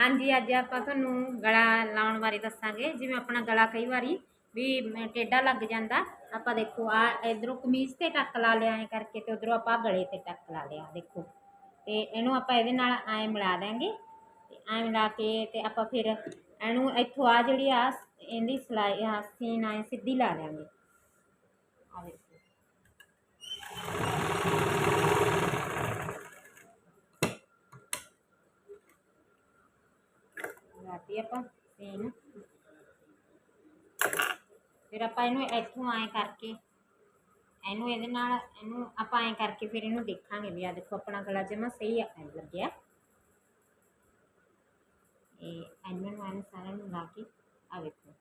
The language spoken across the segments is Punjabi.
ਹਾਂਜੀ, ਅੱਜ ਆਪਾਂ ਤੁਹਾਨੂੰ ਗਲਾ ਲਾਉਣ ਬਾਰੇ ਦੱਸਾਂਗੇ। ਜਿਵੇਂ ਆਪਣਾ ਗਲਾ ਕਈ ਵਾਰੀ ਵੀ ਮ- ਟੇਢਾ ਲੱਗ ਜਾਂਦਾ। ਆਪਾਂ ਦੇਖੋ, ਆ ਇਧਰੋਂ ਕਮੀਜ਼ ਤੇ ਟੱਕ ਲਾ ਲਿਆ, ਐ ਕਰਕੇ ਤੇ ਉਧਰੋਂ ਆਪਾਂ ਗਲੇ ਤੇ ਟੱਕ ਲਾ ਲਿਆ, ਦੇਖੋ। ਤੇ ਇਹਨੂੰ ਆਪਾਂ ਇਹਦੇ ਨਾਲ ਐ ਮਿਲਾ ਦਾਂਗੇ ਤੇ ਐ ਮਿਲਾ ਕੇ ਤੇ ਆਪਾਂ ਫਿਰ ਇਹਨੂੰ ਇੱਥੋਂ ਆ ਜਿਹੜੀ ਆ ਇਹਦੀ ਸਲਾਈ, ਆ ਸੀਨ ਐ ਸਿੱਧੀ ਲਾ ਦਿਆਂਗੇ। ਲਾਤੀ ਆਪਾਂ ਸੀਨ ਫਿਰ ਆਪਾਂ ਇਹਨੂੰ ਇੱਥੋਂ ਐਂ ਕਰਕੇ, ਇਹਨੂੰ ਇਹਦੇ ਨਾਲ, ਇਹਨੂੰ ਆਪਾਂ ਐਂ ਕਰਕੇ ਫਿਰ ਇਹਨੂੰ ਦੇਖਾਂਗੇ ਵੀ ਆ ਦੇਖੋ ਆਪਣਾ ਗਲਾ ਜਮਾ ਸਹੀ ਆ ਲੱਗਿਆ। ਇਹ ਇਹਨਾਂ ਨੂੰ ਸਾਰਿਆਂ ਨੂੰ ਲਾ ਕੇ ਆ ਵੇਖੋ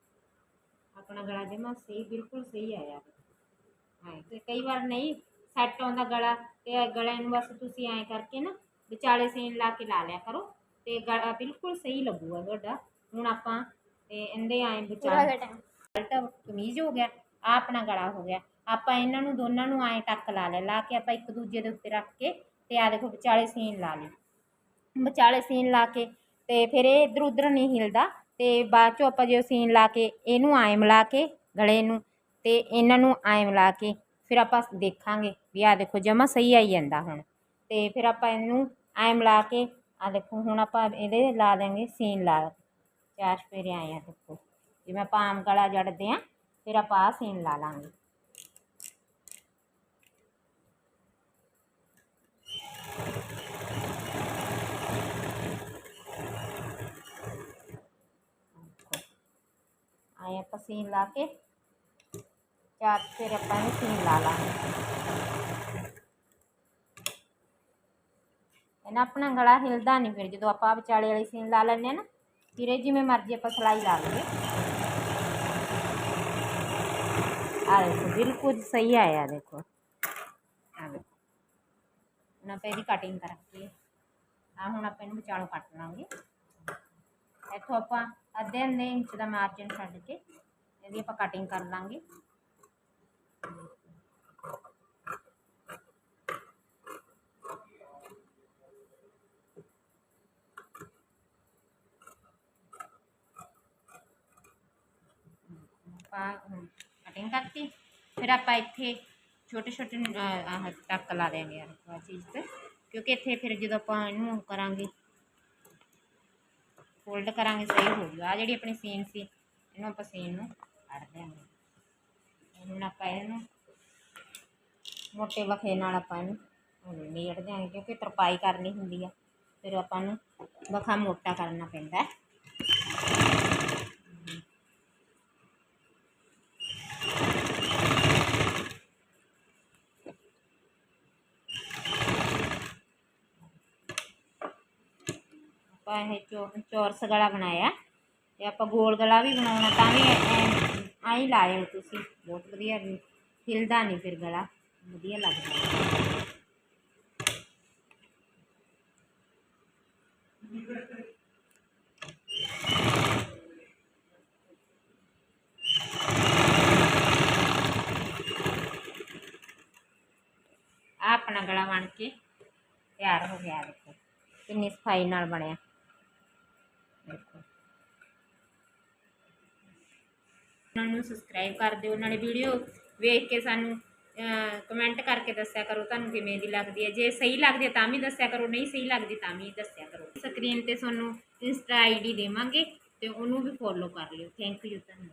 ਆਪਣਾ ਗਲਾ ਜਮਾ ਸਹੀ, ਬਿਲਕੁਲ ਸਹੀ ਆਇਆ। ਹਾਂ, ਤੇ ਕਈ ਵਾਰ ਨਹੀਂ ਸੈੱਟ ਆਉਂਦਾ ਗਲਾ, ਤੇ ਇਹ ਗਲੇ ਨੂੰ ਬਸ ਤੁਸੀਂ ਐਂ ਕਰਕੇ ਨਾ ਵਿਚਾਲੇ ਸੀਨ ਲਾ ਕੇ ਲਾ ਲਿਆ ਕਰੋ। ਤੇ ਬਿਲਕੁਲ ਸਹੀ ਲੱਗੂਗਾ ਤੁਹਾਡਾ। ਹੁਣ ਆਪਾਂ ਤੇ ਇਹਦੇ ਐਂ ਵਿਚਾਲੇ ਸ਼ਰਟ ਕਮੀਜ਼ ਹੋ ਗਿਆ ਆ ਆਪਣਾ ਗਲਾ ਹੋ ਗਿਆ। ਆਪਾਂ ਇਹਨਾਂ ਨੂੰ ਦੋਨਾਂ ਨੂੰ ਐਂ ਟੱਕ ਲਾ ਲਿਆ ਲਾ ਕੇ ਆਪਾਂ ਇੱਕ ਦੂਜੇ ਦੇ ਉੱਤੇ ਰੱਖ ਕੇ ਤੇ ਆ ਦੇਖੋ ਵਿਚਾਲੇ ਸੀਨ ਲਾ ਲਈ। ਵਿਚਾਲੇ ਸੀਨ ਲਾ ਕੇ ਤੇ ਫਿਰ ਇਹ ਇੱਧਰ ਉੱਧਰ ਨਹੀਂ ਹਿਲਦਾ ਤੇ ਬਾਅਦ ਚੋਂ ਆਪਾਂ ਜੋ ਸੀਨ ਲਾ ਕੇ ਇਹਨੂੰ ਐਂ ਮਿਲਾ ਕੇ ਗਲੇ ਨੂੰ ਤੇ ਇਹਨਾਂ ਨੂੰ ਐਂ ਮਿਲਾ ਕੇ ਫਿਰ ਆਪਾਂ ਦੇਖਾਂਗੇ ਵੀ ਆ ਦੇਖੋ ਜਮਾ ਸਹੀ ਆਈ ਜਾਂਦਾ ਹੁਣ। ਤੇ ਫਿਰ ਆਪਾਂ ਇਹਨੂੰ ਐਂ ਮਿਲਾ ਕੇ ਆ ਦੇਖੋ ਹੁਣ ਆਪਾਂ ਇਹਦੇ ਲਾ ਦਾਂਗੇ ਸੀਨ ਲਾ ਚਾਰ ਸਪੇਰੇ ਆਏ ਆ ਦੇਖੋ ਜਿਵੇਂ ਆਪਾਂ ਆਮ ਗਲਾ ਜੜਦੇ ਆ ਫਿਰ ਆਪਾਂ ਆਹ ਸੀਨ ਲਾ ਲਾਂਗੇ ਆਏ ਆਪਾਂ ਸੀਨ ਲਾ ਕੇ ਚਾਰ ਫਿਰ ਆਪਾਂ ਨਾ ਆਪਣਾ ਗਲਾ ਹਿਲਦਾ ਨਹੀਂ ਫਿਰ, ਜਦੋਂ ਆਪਾਂ ਵਿਚਾਲੇ ਵਾਲੀ ਸੀਨ ਲਾ ਲੈਂਦੇ ਆ ਨਾ ਫਿਰ ਇਹ ਜਿਵੇਂ ਮਰਜ਼ੀ ਆਪਾਂ ਸਿਲਾਈ ਲਾ ਲਈਏ। ਆ ਦੇਖੋ, ਬਿਲਕੁਲ ਸਹੀ ਆਇਆ ਦੇਖੋ। ਆ ਦੇਖੋ। ਹੁਣ ਆਪਾਂ ਇਹਦੀ ਕਟਿੰਗ ਕਰਾਂਗੇ। ਆ ਹੁਣ ਆਪਾਂ ਇਹਨੂੰ ਵਿਚਾਲੋਂ ਕੱਟ ਲਾਂਗੇ। ਇੱਥੋਂ ਆਪਾਂ ਅੱਧੇ ਅੱਧੇ ਇੰਚ ਦਾ ਮਾਰਜਨ ਛੱਡ ਕੇ ਇਹਦੀ ਆਪਾਂ ਕਟਿੰਗ ਕਰ ਲਾਂਗੇ। ਆਪਾਂ ਕਟਿੰਗ ਕਰਤੀ ਫਿਰ ਆਪਾਂ ਇੱਥੇ ਛੋਟੇ ਛੋਟੇ ਆਹ ਟੱਕ ਲਾ ਦੇਵਾਂਗੇ ਯਾਰ ਆ ਚੀਜ਼ ਤੇ ਕਿਉਂਕਿ ਇੱਥੇ ਫਿਰ ਜਦੋਂ ਆਪਾਂ ਇਹਨੂੰ ਕਰਾਂਗੇ ਫੋਲਡ ਕਰਾਂਗੇ ਸਹੀ ਹੋ ਜੂਗਾ ਆ ਜਿਹੜੀ ਆਪਣੀ ਸੀਨ ਸੀ ਇਹਨੂੰ ਆਪਾਂ ਸੀਨ ਨੂੰ ਕੱਢ ਦਿਆਂਗੇ ਹੁਣ ਆਪਾਂ ਇਹਨੂੰ ਮੋਟੇ ਵਖੇ ਨਾਲ ਆਪਾਂ ਇਹਨੂੰ ਨੇੜ ਦਿਆਂਗੇ ਕਿਉਂਕਿ ਤਰਪਾਈ ਕਰਨੀ ਹੁੰਦੀ ਆ ਫਿਰ ਆਪਾਂ ਨੂੰ ਵਖਾ ਮੋਟਾ ਕਰਨਾ ਪੈਂਦਾ ਆਪਾਂ ਇਹ ਚੌ ਚੌਰਸ ਗਲਾ ਬਣਾਇਆ ਤੇ ਆਪਾਂ ਗੋਲ ਗਲਾ ਵੀ ਬਣਾਉਣਾ ਤਾਂ ਵੀ ਐਂ ਹੀ ਲਾਇਓ ਤੁਸੀਂ ਬਹੁਤ ਵਧੀਆ ਵੀ ਹਿਲਦਾ ਨਹੀਂ ਫਿਰ ਗਲਾ ਵਧੀਆ ਲੱਗਦਾ ਆ ਆਪਣਾ ਗਲਾ ਬਣ ਕੇ ਤਿਆਰ ਹੋ ਗਿਆ ਦੇਖੋ ਕਿੰਨੀ ਸਫ਼ਾਈ ਨਾਲ ਬਣਿਆ ਦੇਖੋ ਉਹਨਾਂ ਨੂੰ ਸਬਸਕ੍ਰਾਈਬ ਕਰ ਦਿਓ, ਨਾਲੇ ਵੀਡੀਓ ਵੇਖ ਕੇ ਸਾਨੂੰ ਕਮੈਂਟ ਕਰਕੇ ਦੱਸਿਆ ਕਰੋ ਤੁਹਾਨੂੰ ਕਿਵੇਂ ਦੀ ਲੱਗਦੀ ਹੈ। ਜੇ ਸਹੀ ਲੱਗਦੀ ਹੈ ਤਾਂ ਵੀ ਦੱਸਿਆ ਕਰੋ, ਨਹੀਂ ਸਹੀ ਲੱਗਦੀ ਤਾਂ ਵੀ ਦੱਸਿਆ ਕਰੋ। ਸਕਰੀਨ ਤੇ ਤੁਹਾਨੂੰ ਇੰਸਟਾ ਆਈਡੀ ਦੇਵਾਂਗੇ ਤੇ ਉਹਨੂੰ ਵੀ ਫੋਲੋ ਕਰ ਲਿਓ। ਥੈਂਕ ਯੂ ਤੁਹਾਨੂੰ